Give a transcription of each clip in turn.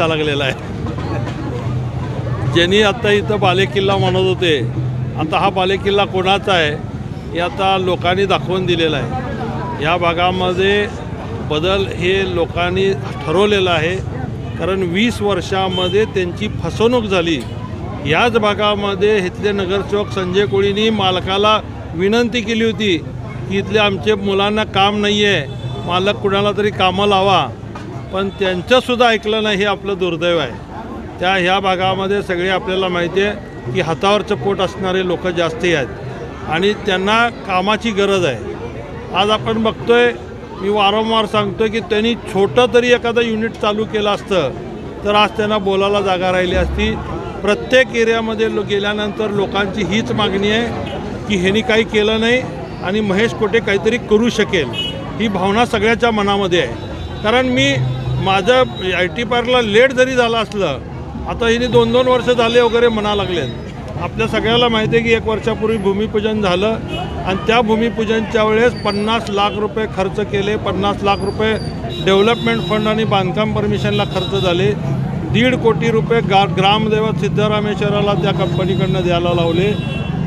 दिसा लागलेला आहे. ज्यांनी आता इथं बालेकिल्ला म्हणत होते आता हा बालेकिल्ला कोणाचा आहे हे आता लोकांनी दाखवून दिलेला आहे. या भागामध्ये बदल हे लोकांनी ठरवलेलं आहे. कारण वीस वर्षामध्ये त्यांची फसवणूक झाली. याच भागामध्ये इथले नगरसेवक संजय कोळींनी मालकाला विनंती केली होती की इथले आमचे मुलांना काम नाही आहे मालक कुणाला तरी कामं लावा. पण त्यांचंसुद्धा ऐकलं नाही हे आपलं दुर्दैव आहे. त्या ह्या भागामध्ये सगळे आपल्याला माहिती आहे की हातावरचं पोट असणारे लोक जास्त आहेत आणि त्यांना कामाची गरज आहे. आज आपण बघतोय मी वारंवार सांगतोय की त्यांनी छोटं तरी एखादं युनिट चालू केलं असतं तर आज त्यांना बोलायला जागा राहिली असती. प्रत्येक एरियामध्ये लो गेल्यानंतर लोकांची हीच मागणी आहे की ह्यांनी काही केलं नाही आणि महेश कोटे काहीतरी करू शकेल. ही भावना सगळ्याच्या मनामध्ये आहे. कारण मी माझं आय टी पार्कला लेट जरी झालं असलं आता हिने दोन दोन वर्ष झाले वगैरे म्हणा लागलेत. आपल्या सगळ्याला माहिती आहे की एक वर्षापूर्वी भूमिपूजन झालं आणि त्या भूमिपूजनच्या वेळेस पन्नास लाख रुपये खर्च केले. पन्नास लाख रुपये डेव्हलपमेंट फंड आणि बांधकाम परमिशनला खर्च झाले. दीड कोटी रुपये गा ग्रामदैवत सिद्धरामेश्वराला त्या कंपनीकडनं द्यायला लावले.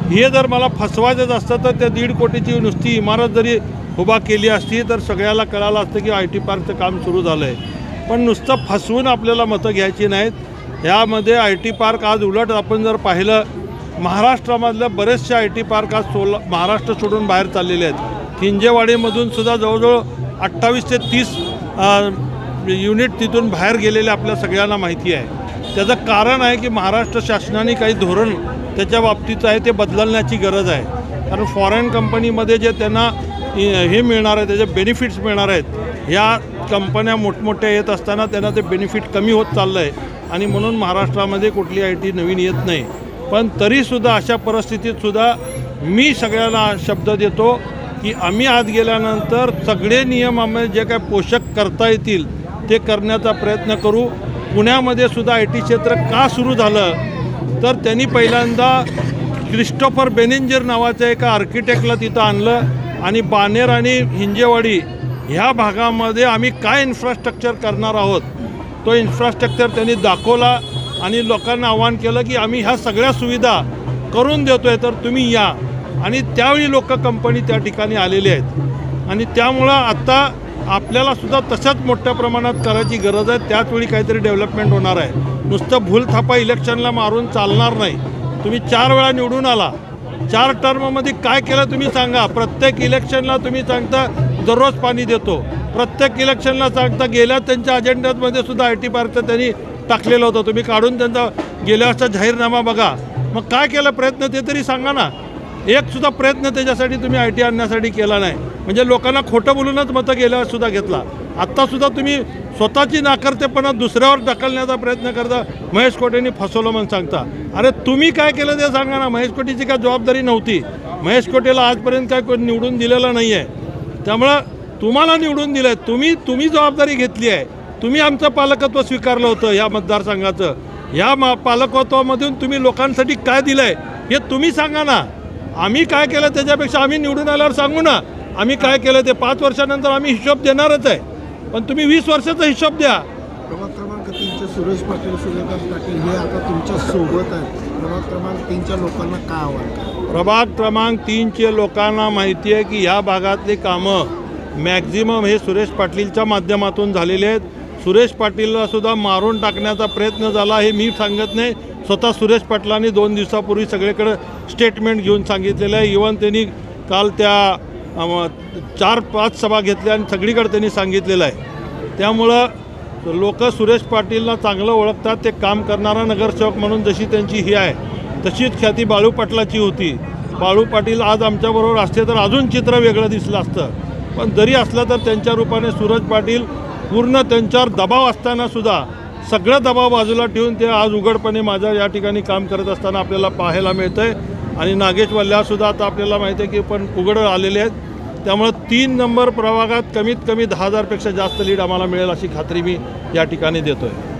हे जर मला फसवायचंच असतं तर त्या दीड कोटीची नुसती इमारत जरी उभा केली असती तर सगळ्याला कळालं असतं की आय टी पार्कचं काम सुरू झालं आहे पण नुसतं फसवून आपल्याला मतं घ्यायची नाहीत. यामध्ये आय टी पार्क आज उलट आपण जर पाहिलं महाराष्ट्रामधल्या बरेचसे आय टी पार्क आज सोला महाराष्ट्र सोडून बाहेर चाललेले आहेत. खिंजेवाडीमधून सुद्धा जवळजवळ अठ्ठावीस ते तीस युनिट तिथून बाहेर गेलेले आपल्या सगळ्यांना माहिती आहे. त्याचं कारण आहे की महाराष्ट्र शासनाने काही धोरण त्याच्या बाबतीत आहे ते बदलण्याची गरज आहे. कारण फॉरेन कंपनीमध्ये जे त्यांना हे मिळणार आहे त्याचे बेनिफिट्स मिळणार आहेत. ह्या कंपन्या मोठमोठ्या येत असताना त्यांना ते बेनिफिट कमी होत चाललं आहे आणि म्हणून महाराष्ट्रामध्ये कुठली आय टी नवीन येत नाही. पण तरीसुद्धा अशा परिस्थितीतसुद्धा मी सगळ्यांना शब्द देतो की आम्ही आत गेल्यानंतर सगळे नियम आम्ही जे काय पोषक करता येतील ते करण्याचा प्रयत्न करू. पुण्यामध्ये सुद्धा आय टी क्षेत्र का सुरू झालं? तर त्यांनी पहिल्यांदा क्रिस्टोफर बेनेंजर नावाच्या एका आर्किटेक्टला तिथं आणलं. आणि बानेर आणि हिंजेवाडी ह्या भागामध्ये आम्ही काय इन्फ्रास्ट्रक्चर करणार आहोत? तो इन्फ्रास्ट्रक्चर त्यांनी दाखवला आणि लोकांना आवाहन केलं की आम्ही ह्या सगळ्या सुविधा करून देतो आहे तर तुम्ही या. आणि त्यावेळी लोक कंपनी त्या ठिकाणी आलेले आहेत. आणि त्यामुळं आत्ता आपल्याला सुद्धा तशाच मोठ्या प्रमाणात करायची गरज आहे. त्याचवेळी काहीतरी डेव्हलपमेंट होणार आहे. नुसतं भूलथापा इलेक्शनला मारून चालणार नाही. तुम्ही चार वेळा निवडून आला. चार टर्ममध्ये काय केलं तुम्ही सांगा. प्रत्येक इलेक्शनला तुम्ही सांगता दररोज पाणी देतो. प्रत्येक इलेक्शनला सांगता गेल्या त्यांच्या अजेंड्यामध्ये सुद्धा आय टी पार्कचं त्यांनी टाकलेलं होतं. तुम्ही काढून त्यांचा गेल्या वर्षाचा जाहीरनामा बघा. मग काय केलं प्रयत्न ते तरी सांगा ना. एक सुद्धा प्रयत्न त्याच्यासाठी तुम्ही आय टी आणण्यासाठी केला नाही. म्हणजे लोकांना खोटं बोलूनच मतं गेल्यावर सुद्धा घेतला. आत्तासुद्धा तुम्ही स्वतःची नाकर्तेपणा दुसऱ्यावर ढकलण्याचा प्रयत्न करता. महेश कोटेंनी फसवलं म्हणून सांगता. अरे तुम्ही काय केलं ते सांगा ना. महेश कोटेची काय जबाबदारी नव्हती. महेश कोटेला आजपर्यंत काय कोणी निवडून दिलेलं नाही आहे त्यामुळं तुम्हाला निवडून दिलं आहे तुम्ही तुम्ही जबाबदारी घेतली आहे. तुम्ही आमचं पालकत्व स्वीकारलं होतं या मतदारसंघाचं. ह्या मा पालकत्वामधून तुम्ही लोकांसाठी काय दिलं आहे हे तुम्ही सांगा ना. आम्ही काय केलं त्याच्यापेक्षा आम्ही निवडून आल्यावर सांगू ना. आम्ही काय केलं ते पाच वर्षानंतर आम्ही हिशोब देणारच आहे. पण तुम्ही वीस वर्षाचा हिशोब द्या. क्रमांक. तीनचे सुरेश पाटील सूर्यकांत पाटील हे आता तुमच्यासोबत आहेत. प्रभाग क्रमांक तीनच्या लोकांना काय आव्हान प्रभाग क्रमांक तीनचे लोकांना माहिती आहे की ह्या भागातली कामं मॅक्झिमम हे सुरेश पाटीलच्या माध्यमातून झालेले आहेत. सुरेश पाटीलला सुद्धा मारून टाकण्याचा प्रयत्न झाला हे मी सांगत नाही. स्वतः सुरेश पाटलांनी दोन दिवसापूर्वी सगळीकडे स्टेटमेंट घेऊन सांगितलेलं आहे. इवन त्यांनी काल त्या चार पाच सभा घेतल्या आणि सगळीकडे त्यांनी सांगितलेलं आहे. त्यामुळं लोक सुरेश पाटीलला चांगलं ओळखतात ते काम करणारा नगरसेवक म्हणून जशी त्यांची ही आहे तशीच ख्याती बाळू पाटलाची होती. बाळू पाटील आज आमच्याबरोबर असते तर अजून चित्र वेगळं दिसलं असतं. पण जरी असलं तर त्यांच्या रूपाने सूरज पाटील पूर्ण त्यांच्यावर दबाव असतानासुद्धा सगळं दबाव बाजूला ठेवून ते आज उघडपणे माझ्या या ठिकाणी काम करत असताना आपल्याला पाहायला मिळतं आहे आणि नागेश वल्ल्यासुद्धा आता आपल्याला माहिती आहे की पण उघड आलेले आहेत. त्यामुळं तीन नंबर प्रभागात कमीत कमी दहा हजारपेक्षा जास्त लीड आम्हाला मिळेल अशी खात्री मी या ठिकाणी देतो आहे